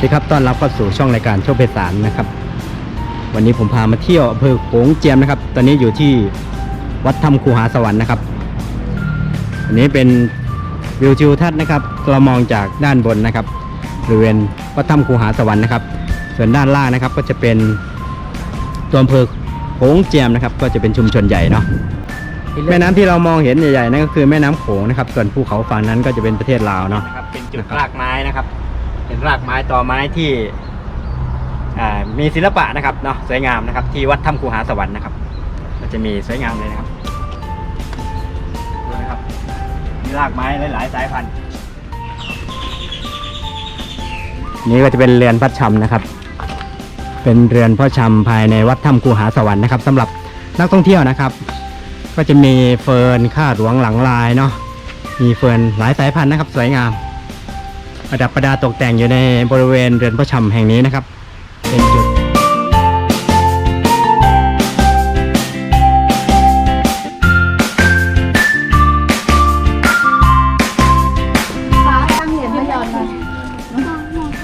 สวัสดีครับ ต้อนรับเข้าสู่ช่องรายการโชคเพชรสารนะครับ วันนี้ผมพามาเที่ยวอำเภอโขงเจียมนะครับ ตอนนี้อยู่ที่วัดถ้ำคูหาสวรรค์นะครับ อันนี้เป็นวิวทิวทัศน์นะครับ เรามองจากด้านบนนะครับ บริเวณวัดถ้ำคูหาสวรรค์นะครับ ส่วนด้านล่างนะครับก็จะเป็นตัวอำเภอโขงเจียมนะครับ ก็จะเป็นชุมชนใหญ่เนาะ แม่น้ำที่เรามองเห็นใหญ่ๆนั่นก็คือแม่น้ำโขงนะครับ ส่วนภูเขาฝั่งนั้นก็จะเป็นประเทศลาวเนาะ เป็นจุดรากไม้นะครับ เป็นรากไม้ต่อไม้ที่มีศิลปะนะครับเนาะสวยงามนะครับ ที่วัดถ้ำคูหาสวรรค์นะครับก็จะมีสวยงามเลยนะครับดูนะครับมีรากไม้หลาย ๆ สายพันธุ์นี่ก็จะเป็นเรือนพระชำนะครับ เป็นเรือนพ่อชำภายในวัดถ้ำคูหาสวรรค์นะครับสำหรับนักท่องเที่ยวนะครับ ก็จะมีเฟิร์นคาดหลวงหลังลายเนาะมีเฟิร์นหลายสายพันธุ์นะครับ สวยงาม ประดับประดาตกแต่งอยู่ในบริเวณเรือนพระชำแห่งนี้นะครับ เป็นจุดฟ้าตั้งเหรียญมาหย่อนหน่อย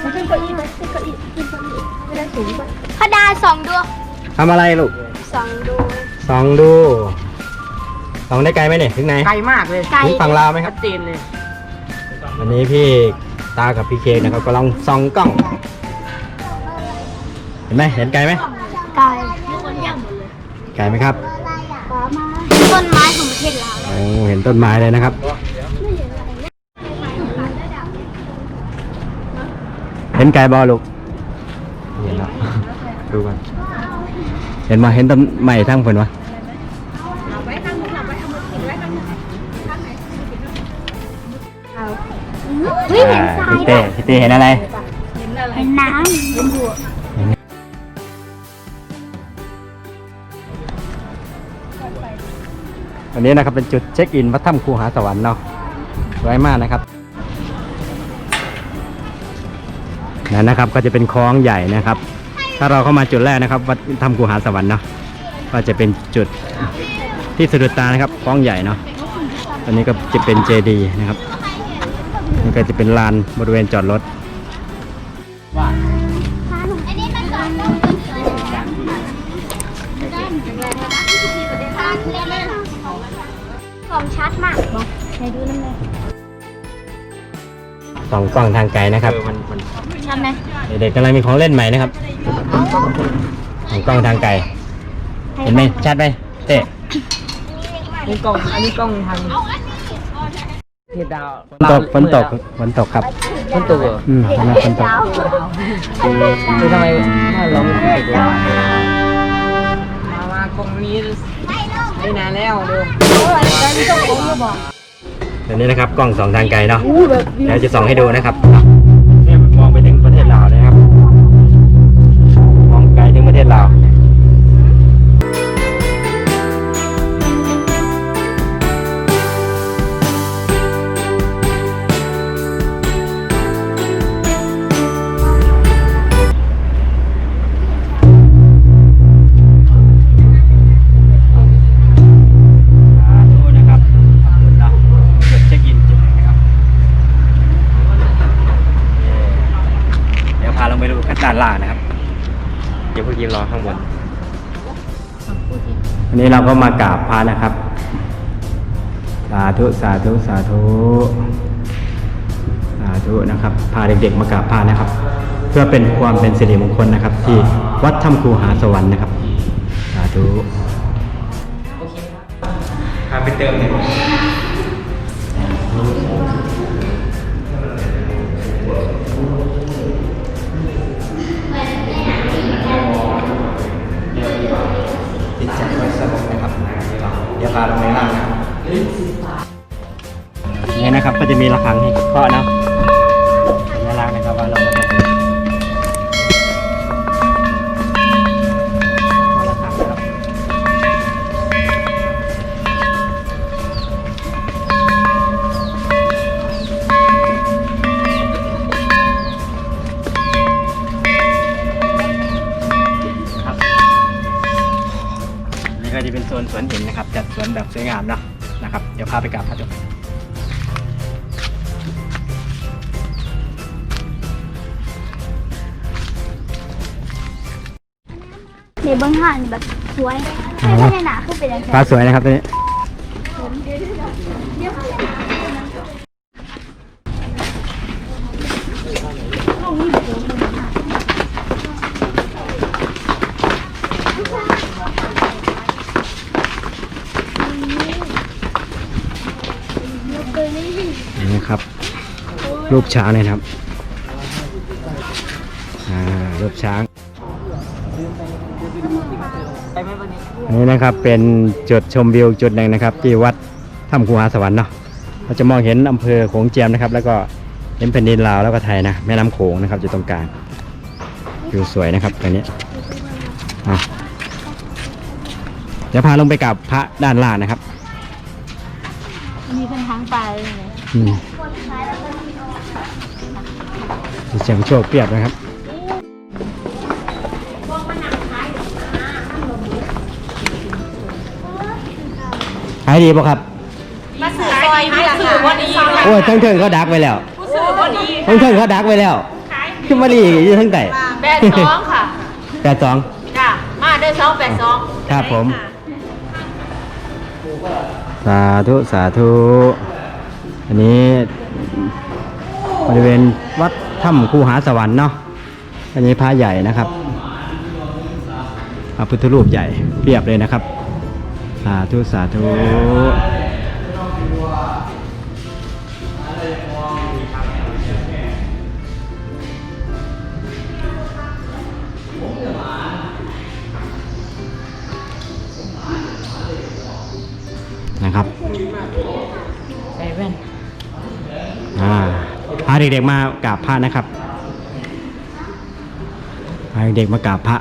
มาขึ้นเก้าอี้ไหมขึ้นเก้าอี้ขึ้นเก้าอี้ไม่ได้สูงไปพระดาสองดวงทำอะไรลูกสองดวงส่องดูส่องได้ไกลไหมเนี่ยถึงไหนไกลมากเลยไกล ถึงฝั่งลาวไหมคชัรับ ดเจนเลย วันนี้พี่ ตากับพี่เคกนะครับกำลังส่องกล้อง เห็นไหมเห็นไกลไหมไกลไกลไหมครับฟ้ามาต้นไม้ของประเทศลาวโอ้เห็นต้นไม้เลยนะครับเห็นไกลบอลูกเห็นแล้วดูกันเห็นมาเห็นต้นใหม่ทั้งผลวะ เฮ้ยเห็นทรายพี่เต้พี่เต้เห็นอะไร เห็นน้วันนี้นะครับเป็นจุดเช็คอินวัดถ้ำคูหาสวรรค์เนาะสวยมากนะครับนั่นนะครับก็จะเป็นคลองใหญ่นะครับ ถ้าเราเข้ามาจุดแรกนะครับวัดถ้ำคูหาสวรรค์เนาะก็จะเป็นจุดที่สะดุดตานะครับคลองใหญ่เนาะตอนนี้ก็จะเป็นเจดีย์นะครับ นี่ก็จะเป็นลานบริเวณจอดรถำอันนี้มันก่อนต้องผมชัดมากไหนดูนั่นเลยสองกล้องทางไกลนะครับชัดไหมเด็กๆกำลังมีของเล่นใหม่นะครับสองกล้องทางไกล เห็นไหมชัดไหมเต้นี่กล้อง อันนี้กล้องทาง เทพดาวฝนตกฝนตกฝนตกครับฝนตกเหรออืมกำลังฝนตกคือทำไมถ้าเราไม่ตกวะมามากล้องนี้ได้นานแล้วเร็วเดี๋ยวนี้นะครับกล้องสองทางไกลเนาะเดี๋ยวจะส่องให้ดูนะครับ เดี๋ยวพวกยิมรอข้างบนวันนี้เราก็มากราบพระนะครับ สาธุสาธุสาธุ สาธุนะครับ พาเด็กๆมากราบพระนะครับ เพื่อเป็นความเป็นสิริมงคลนะครับ ที่วัดถ้ำคูหาสวรรค์นะครับ สาธุพาไปเติมเลยาลงในล่างนะนี่นะครับก็จะมีระฆังให้เคาะนะ วนหินนะครับ จัดสวนแบบสวยงามนะนะครับ เดี๋ยวพาไปกราบพระจบในเบื้องหันแบบสวยไม่ได้หนาขึ้นไปเลยะไรฟ้าสวยนะครับตัวนี้ รูปช้างเลยนะครับอ่ารูปช้างไปไหมวันนี้อันนี้นะครับเป็นจุดชมวิวจุดหนึ่งนะครับ ที่วัดถ้ำคูหาสวรรค์เนาะเราจะมองเห็นอำเภอโขงเจียมนะครับ แล้วก็เห็นแผ่นดินลาวแล้วก็ไทยนะแม่น้ำโขงนะครับอยู่ตรงกลางวิวสวยนะครับตรงนี้อะเดี๋ยวพาลงไปกับพระด้านล่างนะครับมีเป็นทางไป เลยอืมมีเสียงโชคเปรียบนะครับขายดีป่ะครับมาสื่อซอยมาสื่อวันนี้โอ้ยทั้งเทิงเขาดักไว้แล้วทั้งเทิงเขาดักไว้แล้วขึ้นมาดีอยู่ทั้งไต่แปดสองค่ะแปดสองจ้ะมาเด้อสองแปดสองครับผม สาธุสาธุ อันนี้บริเวณวัด ถ้ำคูหาสวรรค์เนาะอันนี้พระใหญ่นะครับพระพุทธรูปใหญ่เปรียบเลยนะครับ สาธุสาธุนะครับ เด็กๆมากราบพระนะครับพาเด็กๆมากราบพระ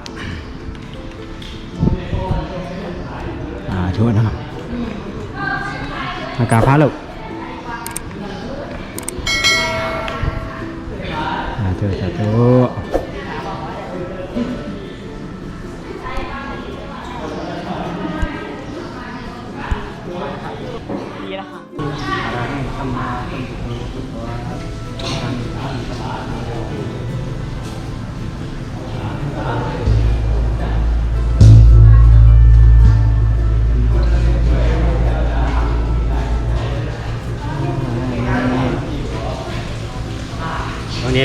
อ่าช่วยนะครับมากราบพระลูกสาธุสาธุ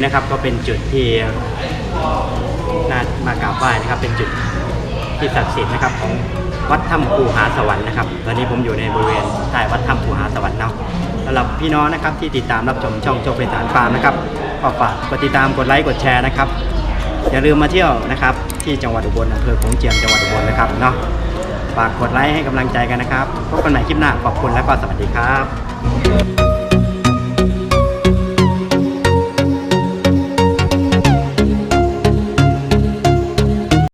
นี้นะครับก็เป็นจุดที่น่ามากราบไหว้นะครับ เป็นจุดที่ศักดิ์สิทธิ์นะครับของวัดถ้ำภูหาสวรรค์นะครับ ตอนนี้ผมอยู่ในบริเวณใต้วัดถ้ำภูหาสวรรค์เนาะสำหรับพี่น้องนะครับที่ติดตามรับชมช่องโจเป็นสารฟาร์มนะครับก็ฝากกดติดตามกดไลค์กดแชร์นะครับ อย่าลืมมาเที่ยวนะครับ ที่จังหวัดอุบลอำเภอโขงเจียมจังหวัดอุบลนะครับเนาะฝากกดไลค์ให้กำลังใจกันนะครับพบกันใหม่คลิปหน้าขอบคุณและก็สวัสดีครับ